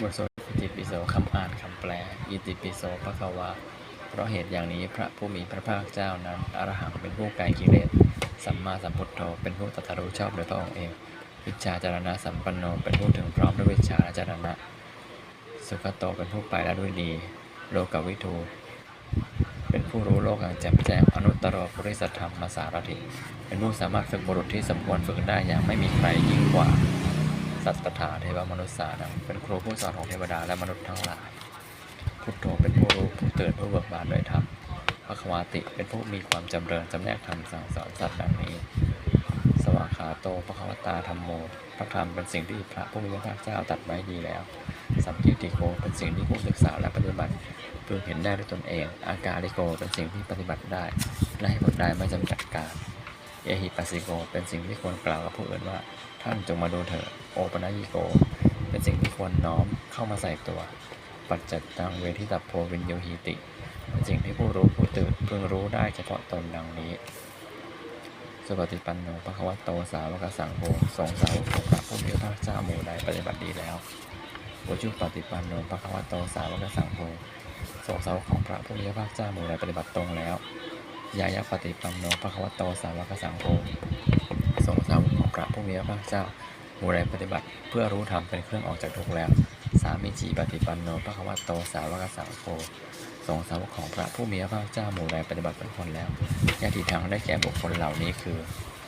บทสวดอิติปิโสคำอ่านคำแปล อิติปิโสพระควาเพราะเหตุอย่างนี้พระผู้มีพระภาคเจ้านั้นอรหังเป็นผู้ไกลกิเลสสัมมาสัมพุทโธเป็นผู้ตรัสรู้ชอบโดยพระองค์เอง วิชาจารณะสัมปันโนเป็นผู้ถึงพร้อมด้วยวิชาจารณะ สุขโตเป็นผู้ไปและด้วยดี โลกวิทูเป็นผู้รู้โลกอย่างแจ่มแจ้งอนุตตรปริสัทธรรมมาสารถิเป็นผู้สามารถฝึกบุรุษที่สมควรฝึกได้อย่างไม่มีใครยิ่งกว่า สัตตถาเทวมนุษย์สานังเป็นครูผู้สอนของเทวดาและมนุษย์ทั้งหลาย พุทโธเป็นผู้รู้ผู้ตื่นผู้เบิกบานด้วยธรรมพระควาติเป็นผู้มีความจำเริญจำแนกธรรมสั่งสอนสัตว์ดังนี้ สวากขาโตพระควตาธรรมโม พระธรรมเป็นสิ่งที่พระผู้มีพระภาคเจ้าตัดไว้ดีแล้ว สัมกิติโกเป็นสิ่งที่ผู้ศึกษาและปฏิบัติเพื่อเห็นได้ด้วยตนเอง อากาลิโกเป็นสิ่งที่ปฏิบัติได้และให้ผลได้ไม่จำกัดการ เอหิปัสสิโก เป็นสิ่งที่ควรกล่าวกับผู้อื่นว่า ท่านจงมาดูเถิดโอปนัญิโก เป็นสิ่งที่ควรน้อมเข้ามาใส่ตัว ปัจจัตตังเวทิตัพโพวินโยหิติ เป็นสิ่งที่ผู้รู้ผู้ตื่นเพิ่งรู้ได้เฉพาะตนดังนี้สุปฏิปันโนภควตโตสาวกสังโฆสงสาวกของพระผู้มีพระภาคเจ้าหมู่ใดปฏิบัติดีแล้ววจุปฏิปันโนภควตโตสาวกสังโฆสงสาวกของพระผู้มีพระภาคเจ้าหมู่ใดปฏิบัติตรงแล้ว ยายาปฏิปันโนภควตโตสาวกสังโฆสงฆ์สาวกของพระผู้มีพระภาคเจ้าหมู่ใดปฏิบัติ เพื่อรู้ธรรมเป็นเครื่องออกจากทุกข์แล้ว สามีจีปฏิปันโนภควตโตสาวกสังโฆสงฆ์สาวกของพระผู้มีพระภาคเจ้าหมู่ใดปฏิบัติเป็นคนแล้วญาติทางได้แก่บุคคลเหล่านี้คือ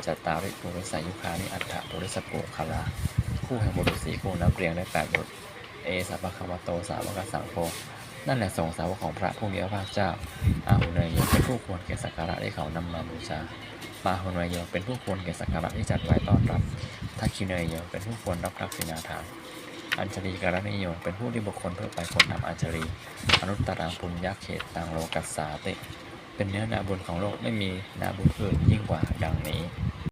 จัตตาริปุริสายุคานิอัฏฐปุริสปุคลาคู่แห่งบุตรสีคู่นับเรียงได้แปดบุตรเอสัพพะคาวโตสาวกสังโฆ นั่นแหละสงสาวของพระผู้มีพระภาคเจ้า อาหุเนยโยเป็นผู้ควรแก่สักการะที่เขานำมาบูชาปาหุเนยโยเป็นผู้ควรแก่สักการะที่จัดไว้ต้อนรับทักคิเนยโยเป็นผู้ควรรับทักษิณาทาน อัญชลีการณิโยเป็นผู้ที่บุคคลเพื่อไปคนทำอัญชลีอนุตตรังปุญญาเขตตังโลกัสสาติ เป็นเนื้อนาบุญของโลกไม่มีนาบุญอื่นยิ่งกว่าดังนี้